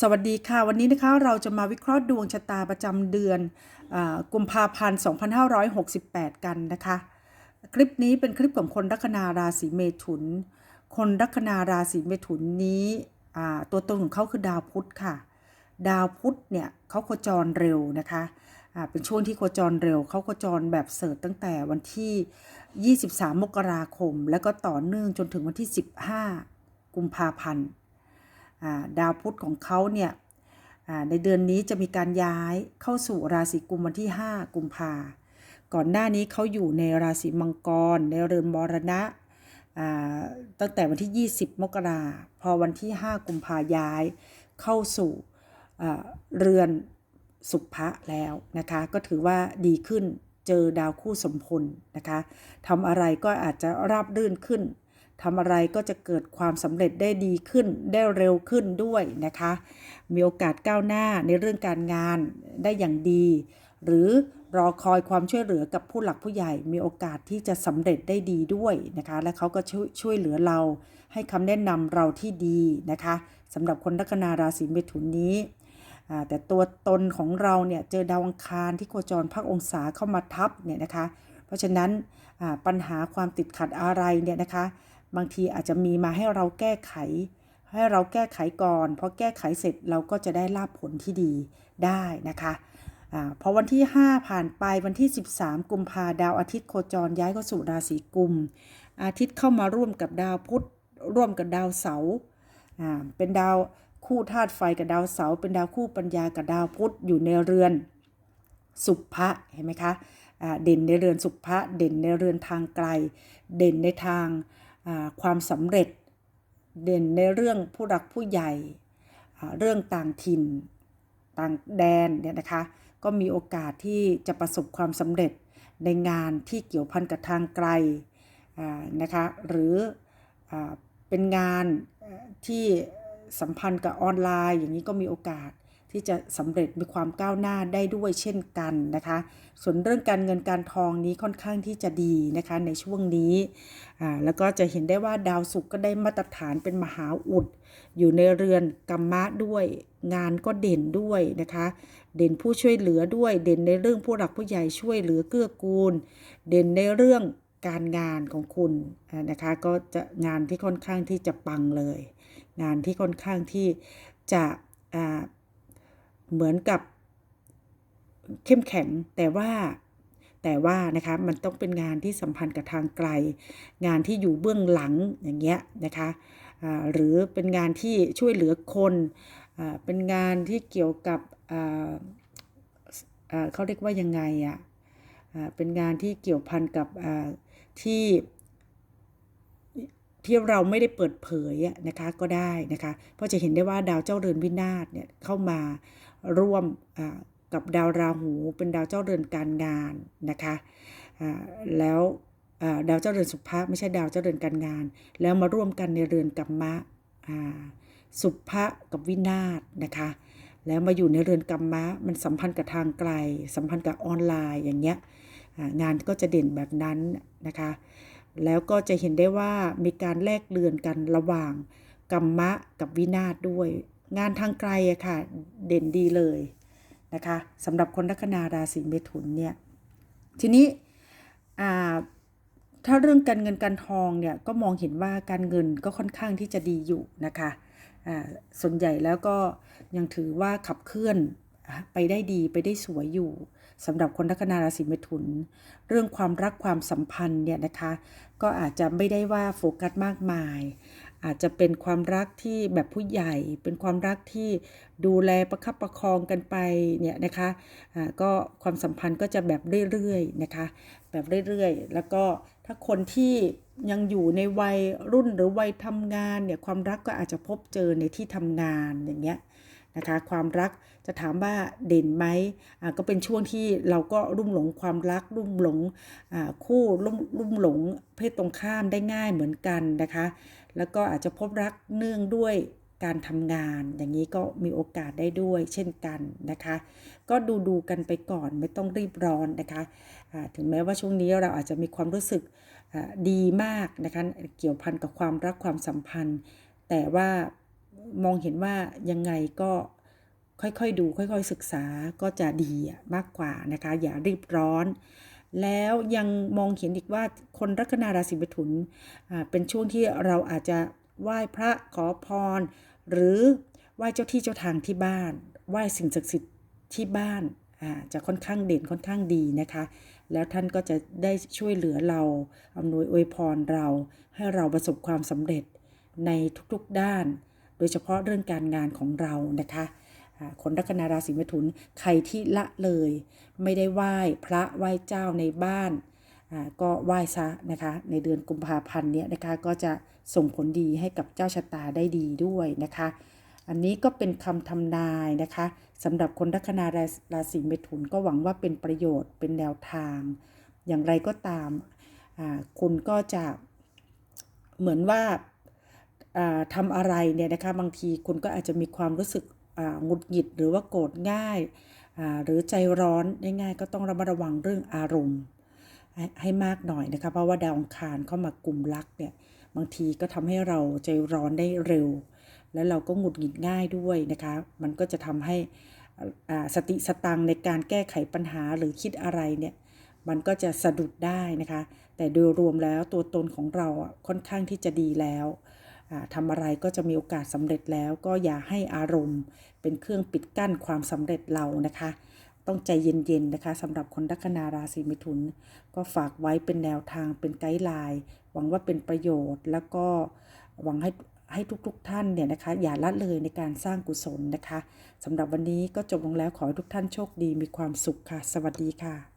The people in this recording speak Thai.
สวัสดีค่ะ วันนี้นะคะเราจะมาวิเคราะห์ดวงชะตาประจำเดือนอกุมภาพันธ์ 2568 กันนะคะ คลิปนี้เป็นคลิปของคนลัคนาราศีเมถุน คนลัคนาราศีเมถุนนี้ตัวตนของเขาคือดาวพุธค่ะ ดาวพุธเนี่ยเขาโคจรเร็วนะคะเป็นช่วงที่โคจรเร็วเขาโคจรแบบเสิร์ชตั้งแต่วันที่ 23 มกราคม แล้วก็ต่อเนื่องจนถึงวันที่ 15 กุมภาพันธ์ ดาวพุธของเขาเนี่ยในเดือนนี้จะมีการย้ายเข้าสู่ราศีกุมวันที่ 5 กุมภาก่อนหน้านี้เขาอยู่ในราศีมังกร ในเรือนมรณะตั้งแต่วันที่ 20 มกราพอวันที่ 5 กุมภาย้ายเข้าสู่เรือนสุภะแล้วนะคะ ก็ถือว่าดีขึ้นเจอดาวคู่สมพลนะคะทำอะไรก็อาจจะราบรื่นขึ้น ทำอะไรก็จะเกิดความสำเร็จได้ดีขึ้นได้เร็วขึ้นด้วยนะคะ มีโอกาสก้าวหน้าในเรื่องการงานได้อย่างดี หรือรอคอยความช่วยเหลือกับผู้หลักผู้ใหญ่ มีโอกาสที่จะสำเร็จได้ดีด้วยนะคะ และเขาก็ช่วยช่วยเหลือเรา ให้คำแนะนำเราที่ดีนะคะสำหรับคนลัคนาราศีเมถุนนี้แต่ตัวตนของเราเนี่ยเจอดาวอังคารที่โคจรพักองศาเข้ามาทับเนี่ยนะคะ เพราะฉะนั้นปัญหาความติดขัดอะไรเนี่ยนะคะ บางทีอาจจะมีมาให้เราแก้ไข ให้เราแก้ไขก่อนพอแก้ไขเสร็จเราก็จะได้ลาบผลที่ดีได้นะคะอ่าพอวันที่ 5 ผ่านไปวันที่ 13 กุมภาดาวอาทิตย์โคจรย้ายเข้าสู่ราศีกุม อาทิตย์เข้ามาร่วมกับดาวพุธร่วมกับดาวเสาร์อ่าเป็นดาวคู่ธาตุไฟกับดาวเสาร์เป็นดาวคู่ปัญญากับดาวพุธอยู่ในเรือนสุภะเห็นไหมคะอ่าเด่นในเรือนสุภะเด่นในเรือนทางไกล เด่นในทาง ความสำเร็จเด่นในเรื่องผู้รักผู้ใหญ่ เรื่องต่างถิ่นต่างแดนเนี่ยนะคะ ก็มีโอกาสที่จะประสบความสำเร็จในงานที่เกี่ยวพันกับทางไกลนะคะ หรืออเป็นงานที่สัมพันธ์กับออนไลน์อย่างนี้ก็มีโอกาส ที่จะสำเร็จมีความก้าวหน้าได้ด้วยเช่นกันนะคะ ส่วนเรื่องการเงินการทองนี้ค่อนข้างที่จะดีนะคะในช่วงนี้อ่าแล้วก็จะเห็นได้ว่าดาวศุกร์ก็ได้มาตรฐานเป็นมหาอุด อยู่ในเรือนกรรมะด้วย งานก็เด่นด้วยนะคะ เด่นผู้ช่วยเหลือด้วย เด่นในเรื่องผู้หลักผู้ใหญ่ช่วยเหลือเกื้อกูล เด่นในเรื่องการงานของคุณนะคะก็จะงานที่ค่อนข้างที่จะปังเลย งานที่ค่อนข้างที่จะ เหมือนกับเข้มแข็งแต่ว่าแต่ว่านะคะมันต้องเป็นงานที่สัมพันธ์กับทางไกล งานที่อยู่เบื้องหลังอย่างเงี้ยนะคะหรือเป็นงานที่ช่วยเหลือคนอเป็นงานที่เกี่ยวกับเขาเรียกว่ายังไงอะ่ะเป็นงานที่เกี่ยวพันกับที่ที่เราไม่ได้เปิดเผยนะคะก็ได้นะคะเพราะจะเห็นได้ว่าดาวเจ้าเรือนวินาศเนี่ยเข้ามา ร่วมกับดาวราหูเป็นดาวเจ้าเรือนการงานนะคะแล้วดาวเจ้าเรือนสุภะไม่ใช่ดาวเจ้าเรือนการงาน แล้วมาร่วมกันในเรือนกัมมะอ่าสุภะกับวินาศนะคะแล้วมาอยู่ในเรือนกรรมะมันสัมพันธ์กับทางไกล สัมพันธ์กับออนไลน์อย่างเงี้ยงานก็จะเด่นแบบนั้นนะคะ แล้วก็จะเห็นได้ว่ามีการแลกเรือนกันระหว่างกรรมะกับวินาศด้วย งานทางไกลอะค่ะ เด่นดีเลยนะคะสำหรับคนลัคนาราศีเมถุนเนี่ย ทีนี้ถ้าเรื่องการเงินการทองเนี่ยก็มองเห็นว่าการเงินก็ค่อนข้างที่จะดีอยู่นะคะส่วนใหญ่แล้วก็ยังถือว่าขับเคลื่อนไปได้ดีไปได้สวยอยู่สำหรับคนลัคนาราศีเมถุน เรื่องความรักความสัมพันธ์เนี่ยนะคะ ก็อาจจะไม่ได้ว่าโฟกัสมากมาย อาจจะเป็นความรักที่แบบผู้ใหญ่ เป็นความรักที่ดูแลประคับประคองกันไปเนี่ยนะคะอ่าก็ความสัมพันธ์ก็จะแบบเรื่อยๆนะคะแบบเรื่อยๆ แล้วก็ถ้าคนที่ยังอยู่ในวัยรุ่นหรือวัยทำงานเนี่ยความรักก็อาจจะพบเจอในที่ทำงานอย่างเงี้ยนะคะความรักจะถามว่าเด่นไหมก็เป็นช่วงที่เราก็รุ่มหลงความรัก รุ่มหลงคู่รุ่มรุ่มหลงเพศตรงข้ามได้ง่ายเหมือนกันนะคะ แล้วก็อาจจะพบรักเนื่องด้วยการทำงาน อย่างนี้ก็มีโอกาสได้ด้วยเช่นกันนะคะ ก็ดูดูกันไปก่อนไม่ต้องรีบร้อนนะคะอ่าถึงแม้ว่าช่วงนี้เราอาจจะมีความรู้สึกดีมากนะคะเกี่ยวพันกับความรักความสัมพันธ์ แต่ว่ามองเห็นว่ายังไงก็ค่อยๆดู ค่อยๆศึกษาก็จะดีมากกว่านะคะ อย่ารีบร้อน แล้วยังมองเห็นอีกว่าคนลัคนาราศีมิถุนอ่าเป็นช่วงที่เราอาจจะไหว้พระขอพร หรือไหว้เจ้าที่เจ้าทางที่บ้าน ไหว้สิ่งศักดิ์สิทธิ์ที่บ้านอ่าจะค่อนข้างเด่นค่อนข้างดีนะคะ แล้วท่านก็จะได้ช่วยเหลือเราอำนวยอวยพรเรา ให้เราประสบความสำเร็จในทุกๆด้าน โดยเฉพาะเรื่องการงานของเรานะคะ คนลัคนาราศีมิถุนใครที่ละเลย ไม่ได้ไหว้พระไหว้เจ้าในบ้านก็ไหว้ซะนะคะในเดือนกุมภาพันธ์เนี้ยนะคะก็จะส่งผลดีให้กับเจ้าชะตาได้ดีด้วยนะคะ อันนี้ก็เป็นคำทำนายนะคะสำหรับคนลัคนาราศีเมถุนก็หวังว่าเป็นประโยชน์เป็นแนวทาง อย่างไรก็ตามคุณก็จะเหมือนว่าอ่าทำอะไรเนี่ยนะคะบางทีคุณก็อาจจะมีความรู้สึก หงุดหงิดหรือว่าโกรธง่าย หรือใจร้อนง่ายๆก็ต้องระมัดระวังเรื่องอารมณ์ให้มากหน่อยนะคะเพราะว่าดาวอังคารเข้ามากลุ่มรักเนี่ยบางทีก็ทำให้เราใจร้อนได้เร็ว แล้วเราก็หงุดหงิดง่ายด้วยนะคะ มันก็จะทำให้สติสตังในการแก้ไขปัญหาหรือคิดอะไรเนี่ยมันก็จะสะดุดได้นะคะ แต่โดยรวมแล้วตัวตนของเราค่อนข้างที่จะดีแล้ว ทำอะไรก็จะมีโอกาสสำเร็จแล้วก็อย่าให้อารมณ์ เป็นเครื่องปิดกั้นความสำเร็จเรานะคะ ต้องใจเย็นๆนะคะสำหรับคนลัคนาราศีมิถุน ก็ฝากไว้เป็นแนวทางเป็นไกด์ไลน์หวังว่าเป็นประโยชน์ แล้วก็หวังให้ให้ทุกๆท่านเนี่ยนะคะอย่าละเลยในการสร้างกุศลนะคะสำหรับวันนี้ก็จบลงแล้วขอให้ทุกท่านโชคดีมีความสุขค่ะ สวัสดีค่ะ